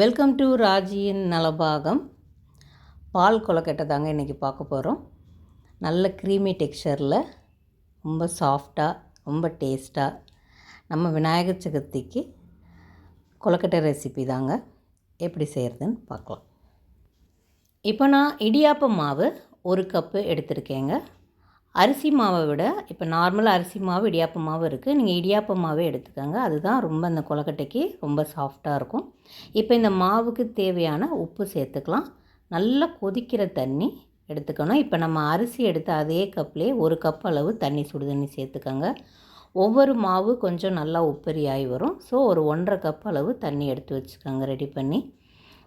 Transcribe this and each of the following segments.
Welcome to ராஜியின் நலபாகம். பால் கொலக்கட்டை தாங்க இன்றைக்கி பார்க்க போகிறோம் நல்ல க்ரீமி டெக்ஸ்சரில் ரொம்ப சாஃப்டாக ரொம்ப டேஸ்ட்டாக நம்ம விநாயகர் சதுர்த்திக்கு கொலக்கட்டை ரெசிபி தாங்க எப்படி செய்கிறதுன்னு பார்க்கலாம். இப்போ நான் இடியாப்ப மாவு ஒரு கப்பு எடுத்திருக்கேங்க. அரிசி மாவை விட இப்போ நார்மலாக அரிசி மாவு இடியாப்ப மாவு இருக்குது நீங்கள் இடியாப்ப மாவே எடுத்துக்கோங்க. அதுதான் ரொம்ப அந்த கொலக்கட்டைக்கு ரொம்ப சாஃப்டாக இருக்கும். இப்போ இந்த மாவுக்கு தேவையான உப்பு சேர்த்துக்கலாம். நல்லா கொதிக்கிற தண்ணி எடுத்துக்கணும். இப்போ நம்ம அரிசி எடுத்த அதே கப்லேயே ஒரு கப் அளவு தண்ணி சுடு தண்ணி சேர்த்துக்கோங்க. ஒவ்வொரு மாவு கொஞ்சம் நல்லா உப்பரியாகி வரும். ஸோ ஒரு ஒன்றரை கப் அளவு தண்ணி எடுத்து வச்சுக்கோங்க. ரெடி பண்ணி.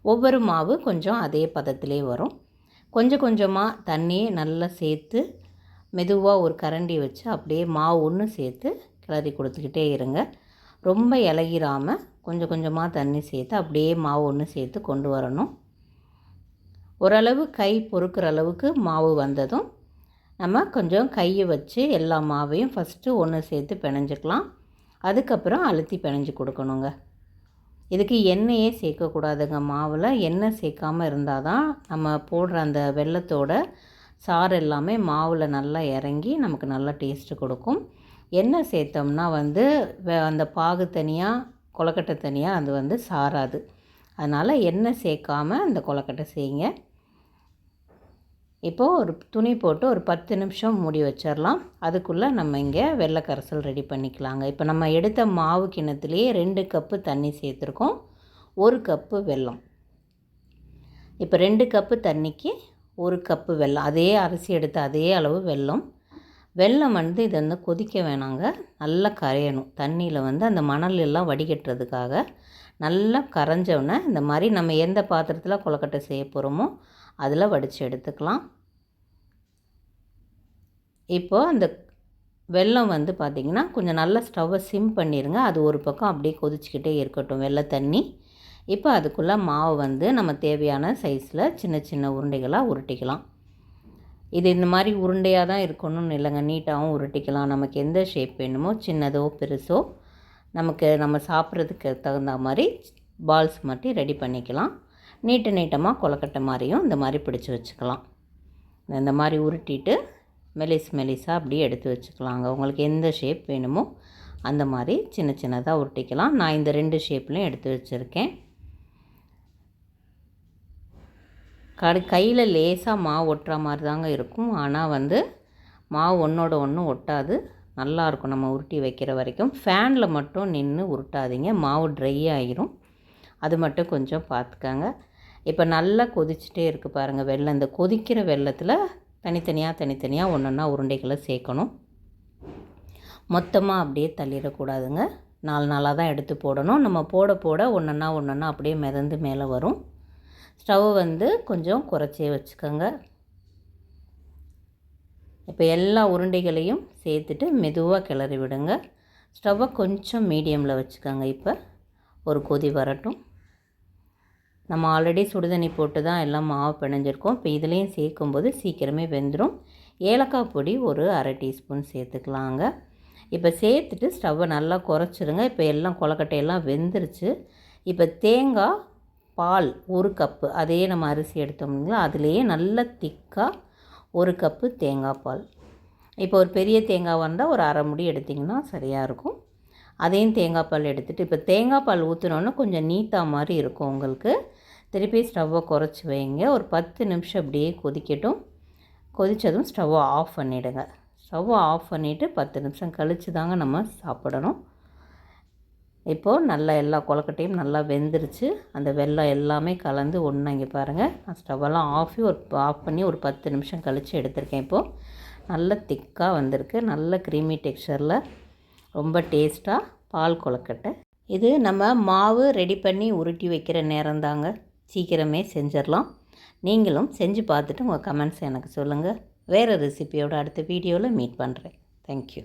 ஒவ்வொரு மாவு கொஞ்சம் அதே பதத்திலே வரும். கொஞ்சம் கொஞ்சமாக தண்ணியை நல்லா சேர்த்து மெதுவாக ஒரு கரண்டி வச்சு அப்படியே மாவு ஒன்று சேர்த்து கிளறி கொடுத்துக்கிட்டே இருங்க. ரொம்ப இலகிராமல் கொஞ்சம் கொஞ்சமாக தண்ணி சேர்த்து அப்படியே மாவு ஒன்று சேர்த்து கொண்டு வரணும். ஓரளவு கை பொறுக்கிற அளவுக்கு மாவு வந்ததும் நம்ம கொஞ்சம் கையை வச்சு எல்லா மாவையும் ஃபஸ்ட்டு ஒன்று சேர்த்து பிணைஞ்சிக்கலாம். அதுக்கப்புறம் அழுத்தி பிணைஞ்சு கொடுக்கணுங்க. இதுக்கு எண்ணெயே சேர்க்கக்கூடாதுங்க மாவில். எண்ணெய் சேர்க்காமல் இருந்தால் தான் நம்ம போடுற அந்த வெள்ளத்தோட சாறு எல்லாமே மாவில் நல்லா இறங்கி நமக்கு நல்லா டேஸ்ட்டு கொடுக்கும். எண்ணெய் சேர்த்தோம்னா வந்து அந்த பாகு தனியாக கொலக்கட்டை தனியாக அது வந்து சாராது அதனால் எண்ணெய் சேர்க்காம அந்த கொலக்கட்டை செய்யுங்க. இப்போது ஒரு துணி போட்டு ஒரு பத்து நிமிஷம் மூடி வச்சிடலாம் அதுக்குள்ளே நம்ம இங்கே வெள்ளை கரைசல் ரெடி பண்ணிக்கலாங்க. இப்போ நம்ம எடுத்த மாவு கிணத்துலேயே ரெண்டு கப்பு தண்ணி சேர்த்துருக்கோம். ஒரு கப்பு வெல்லம். இப்போ ரெண்டு கப்பு தண்ணிக்கு ஒரு கப்பு வெல்லம் அதே அரிசி எடுத்த அதே அளவு வெல்லம். வெல்லம் வந்து இதை வந்து கொதிக்க வேணாங்க. நல்லா கரையணும். தண்ணியில் வந்து அந்த மணல் எல்லாம் வடிகட்டுறதுக்காக நல்லா கரைஞ்சோடனே இந்த மாதிரி நம்ம எந்த பாத்திரத்தில் கொலக்கட்டை செய்ய போகிறோமோ அதில் வடித்து எடுத்துக்கலாம். இப்போது அந்த வெல்லம் வந்து பார்த்திங்கன்னா கொஞ்சம் நல்லா ஸ்டவ்வை சிம் பண்ணிடுங்க அது ஒரு பக்கம் அப்படியே கொதிச்சுக்கிட்டே இருக்கட்டும். வெள்ளை தண்ணி. இப்போ அதுக்குள்ளே மாவு வந்து நம்ம தேவையான சைஸில் சின்ன சின்ன உருண்டைகளாக உருட்டிக்கலாம். இது இந்த மாதிரி உருண்டையாக தான் இருக்கணும்னு இல்லைங்க. நீட்டாகவும் உருட்டிக்கலாம். நமக்கு எந்த ஷேப் வேணுமோ சின்னதோ பெருசோ நமக்கு நம்ம சாப்பிட்றதுக்கு தகுந்த மாதிரி பால்ஸ் மட்டும் ரெடி பண்ணிக்கலாம். நீட்டு நீட்டமாக கொலக்கட்டை மாதிரியும் இந்த மாதிரி பிடிச்சி வச்சுக்கலாம். இந்த மாதிரி உருட்டிட்டு மெலிஸ் மெலிஸாக அப்படியே எடுத்து வச்சுக்கலாங்க. உங்களுக்கு எந்த ஷேப் வேணுமோ அந்த மாதிரி சின்ன சின்னதாக உருட்டிக்கலாம். நான் இந்த ரெண்டு ஷேப்லேயும் எடுத்து வச்சுருக்கேன். கடு கையில் லேசாக மாவு ஒட்டுற மாதிரி தாங்க இருக்கும். ஆனால் வந்து மாவு ஒன்றோட ஒன்று ஒட்டாது. நல்லாயிருக்கும் நம்ம உருட்டி வைக்கிற வரைக்கும். ஃபேனில் மட்டும் நின்று உருட்டாதீங்க. மாவு ட்ரை ஆகிரும் அது மட்டும் கொஞ்சம் பார்த்துக்கங்க இப்போ நல்லா கொதிச்சுட்டே இருக்குது பாருங்கள் வெள்ளம். இந்த கொதிக்கிற வெள்ளத்தில் தனித்தனியாக தனித்தனியாக ஒன்று ஒன்றா உருண்டைகளை சேர்க்கணும். மொத்தமாக அப்படியே தள்ளிடக்கூடாதுங்க. நாலு நாளாக தான் எடுத்து போடணும். நம்ம போட போட ஒன்றா ஒன்றா அப்படியே மிதந்து மேலே வரும். ஸ்டவ் வந்து கொஞ்சம் குறைச்சே வச்சுக்கோங்க. இப்போ எல்லா உருண்டைகளையும் சேர்த்துட்டு மெதுவாக கிளறி விடுங்க. ஸ்டவ்வை கொஞ்சம் மீடியமில் வச்சுக்கோங்க இப்போ. ஒரு கொதி வரட்டும். நம்ம ஆல்ரெடி சுடுதண்ணி போட்டு தான் எல்லாம் மாவு பிணைஞ்சிருக்கோம். இப்போ இதுலேயும் சேர்க்கும்போது சீக்கிரமே வெந்துடும் ஏலக்காய் பொடி ஒரு அரை டீஸ்பூன் சேர்த்துக்கலாங்க. இப்போ சேர்த்துட்டு ஸ்டவ்வை நல்லா குறைச்சிருங்க. இப்போ எல்லாம் கொலக்கட்டையெல்லாம் வெந்துருச்சு. இப்போ தேங்காய் பால் ஒரு கப்பு அதே நம்ம அரிசி எடுத்தோம்னா அதுலேயே நல்ல திக்காக ஒரு கப்பு தேங்காய் பால். இப்போ ஒரு பெரிய தேங்காய் வந்தால் ஒரு அரை முடி எடுத்திங்கன்னா சரியாக இருக்கும். அதையும் தேங்காய் பால் எடுத்துகிட்டு இப்போ தேங்காய் பால் ஊற்றினோன்னா கொஞ்சம் நீட்டாக மாதிரி இருக்கும் உங்களுக்கு. திருப்பி ஸ்டவ்வை குறைச்சி வைங்க. ஒரு பத்து நிமிஷம் அப்படியே கொதிக்கட்டும். கொதித்ததும் ஸ்டவ்வை ஆஃப் பண்ணிவிடுங்க ஸ்டவ்வை ஆஃப் பண்ணிவிட்டு பத்து நிமிஷம் கழித்து தாங்க நம்ம சாப்பிடணும். இப்போது நல்லா எல்லா கொழக்கட்டையும் நல்லா வெந்துருச்சு. அந்த வெள்ளம் எல்லாமே கலந்து ஒன்றா இங்கே பாருங்கள் நான் ஸ்டவ்வெல்லாம் ஆஃபி ஒரு ஆஃப் பண்ணி ஒரு பத்து நிமிஷம் கழித்து எடுத்திருக்கேன் இப்போது நல்ல திக்காக வந்திருக்கு. நல்ல க்ரீமி டெக்ஸ்சரில். ரொம்ப டேஸ்ட்டாக பால் கொழக்கட்டை. இது நம்ம மாவு ரெடி பண்ணி உருட்டி வைக்கிற நேரம் தாங்க. சீக்கிரமே செஞ்சிடலாம். நீங்களும் செஞ்சு பார்த்துட்டு உங்கள் கமெண்ட்ஸ் எனக்கு சொல்லுங்கள் வேறு ரெசிபியோட அடுத்த வீடியோவில் மீட் பண்ணுறேன் தேங்க்யூ